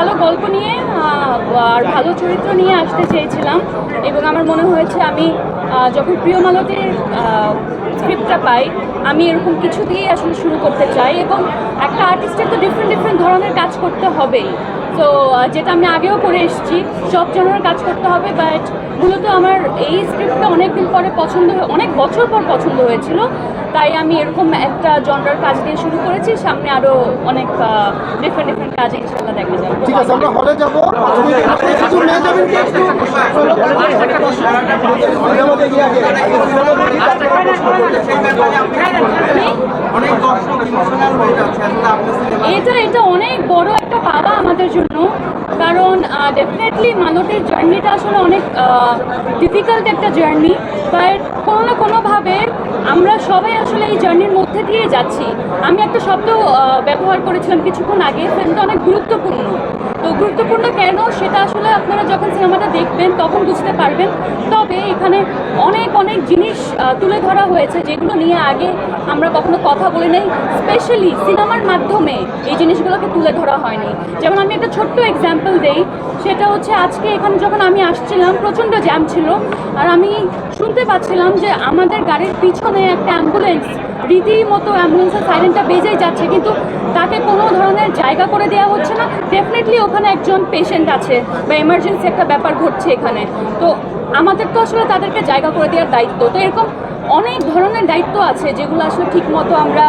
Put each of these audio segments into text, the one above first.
ভালো গল্প নিয়ে আর ভালো চরিত্র নিয়ে আসতে চেয়েছিলাম এবং আমার মনে হয়েছে আমি যখন প্রিয় মালতীর স্ক্রিপ্টটা পাই, আমি এরকম কিছু দিয়েই আসলে শুরু করতে চাই এবং একটা আর্টিস্টের তো ডিফারেন্ট ডিফারেন্ট ধরনের কাজ করতে হবেই। তো যেটা আমি আগেও করে এসেছি, সব জনের কাজ করতে হবে বাট মূলত আমার এই স্ক্রিপ্টটা অনেক দিন পরে পছন্দ অনেক বছর পর পছন্দ হয়েছিল। তাই আমি এরকম একটা জনরার কাজ দিয়ে শুরু করেছি। সামনে আরও অনেক ডিফারেন্ট ডিফারেন্ট কাজ ইনশাল্লাহ দেখা যাবে ঠিক আছে আমরা হলে যাব। অনেক দর্শক ইমোশনাল হয়ে যাচ্ছে আসলে আপনি সিনেমা এটা অনেক বড় একটা পাওয়া আমাদের জন্য। কারণ ডেফিনেটলি মালতের জার্নিটা আসলে অনেক ডিফিকাল্ট একটা জার্নি বাট কোনো না কোনোভাবে আমরা সবাই আসলে এই জার্নির মধ্যে দিয়ে যাচ্ছি। আমি একটা শব্দ ব্যবহার করেছিলাম কিছুক্ষণ আগে, ফিল্মটা অনেক গুরুত্বপূর্ণ। তো গুরুত্বপূর্ণ কেন? সেটা আসলে আপনারা যখন সিনেমাটা দেখবেন, তখন বুঝতে পারবেন। তবে এখানে অনেক অনেক তুলে ধরা হয়েছে, যেগুলো নিয়ে আগে আমরা কখনো কথা বলি নাই স্পেশালি সিনেমার মাধ্যমে এই জিনিসগুলোকে তুলে ধরা হয়নি। যেমন আমি একটা ছোট্ট এক্সাম্পল দেই, সেটা হচ্ছে আজকে এখানে যখন আমি আসছিলাম, প্রচণ্ড জ্যাম ছিল, আর আমি শুনতে পাচ্ছিলাম যে আমাদের গাড়ির পিছনে একটা অ্যাম্বুলেন্স রীতিমতো অ্যাম্বুলেন্সের সাইলেন্টটা বেজেই যাচ্ছে, কিন্তু তাকে কোনো ধরনের জায়গা করে দেওয়া হচ্ছে না। ডেফিনেটলি ওখানে একজন পেশেন্ট আছে বা এমার্জেন্সি একটা ব্যাপার ঘটছে এখানে। তো আমাদের তো আসলে তাদেরকে জায়গা করে দেওয়ার দায়িত্ব। তো এরকম অনেক ধরনের দায়িত্ব আছে যেগুলো আসলে ঠিক মতো আমরা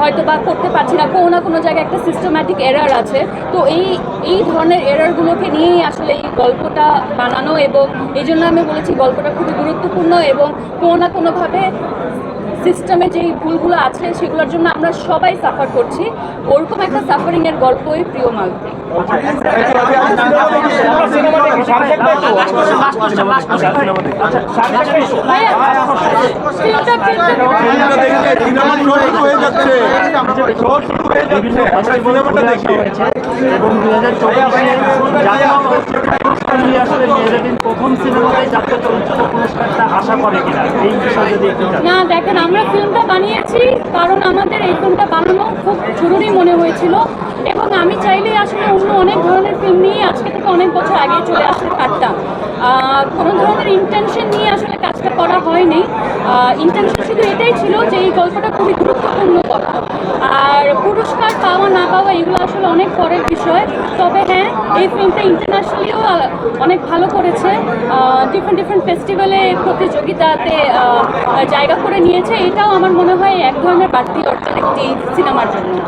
হয়তো বা করতে পারছি না। কোনো না কোনো জায়গায় একটা সিস্টেম্যাটিক এরার আছে। তো এই এই ধরনের এরারগুলোকে নিয়েই আসলে এই গল্পটা বানানো এবং এই জন্য আমি বলেছি গল্পটা খুবই গুরুত্বপূর্ণ এবং কোনো না কোনোভাবে সিস্টেমে যেই ভুলগুলো আছে সেগুলোর জন্য আমরা সবাই সাফার করছি। ওরকম একটা সাফারিংয়ের গল্পই প্রিয় মালতি। প্রথম পুরস্কারটা আশা করে কিনা? এই বিষয়ে যদি না, দেখেন, আমরা ফিল্মটা বানিয়েছি কারণ আমাদের এই ফিল্মটা বানানো খুব জরুরি মনে হয়েছিল এবং আমি চাইলে আসলে অন্য অনেক ধরনের ফিল্ম নিয়ে আজকে থেকে অনেক বছর আগে চলে আসতে পারতাম। কোনো ধরনের ইন্টেনশন নিয়ে আসলে কাজটা করা হয়নি। ইন্টেনশন শুধু এটাই ছিল যে এই গল্পটা খুবই গুরুত্বপূর্ণ আর পুরস্কার পাওয়া না পাওয়া এগুলো আসলে অনেক পরের বিষয়। তবে হ্যাঁ এই ফিল্মটা ইন্টারন্যাশনালিও অনেক ভালো করেছে। ডিফারেন্ট ডিফারেন্ট ফেস্টিভ্যালে প্রতিযোগিতাতে জায়গা করে নিয়েছে। এটাও আমার মনে হয় এক ধরনের বাড়তি অর্জন একটি সিনেমার জন্য।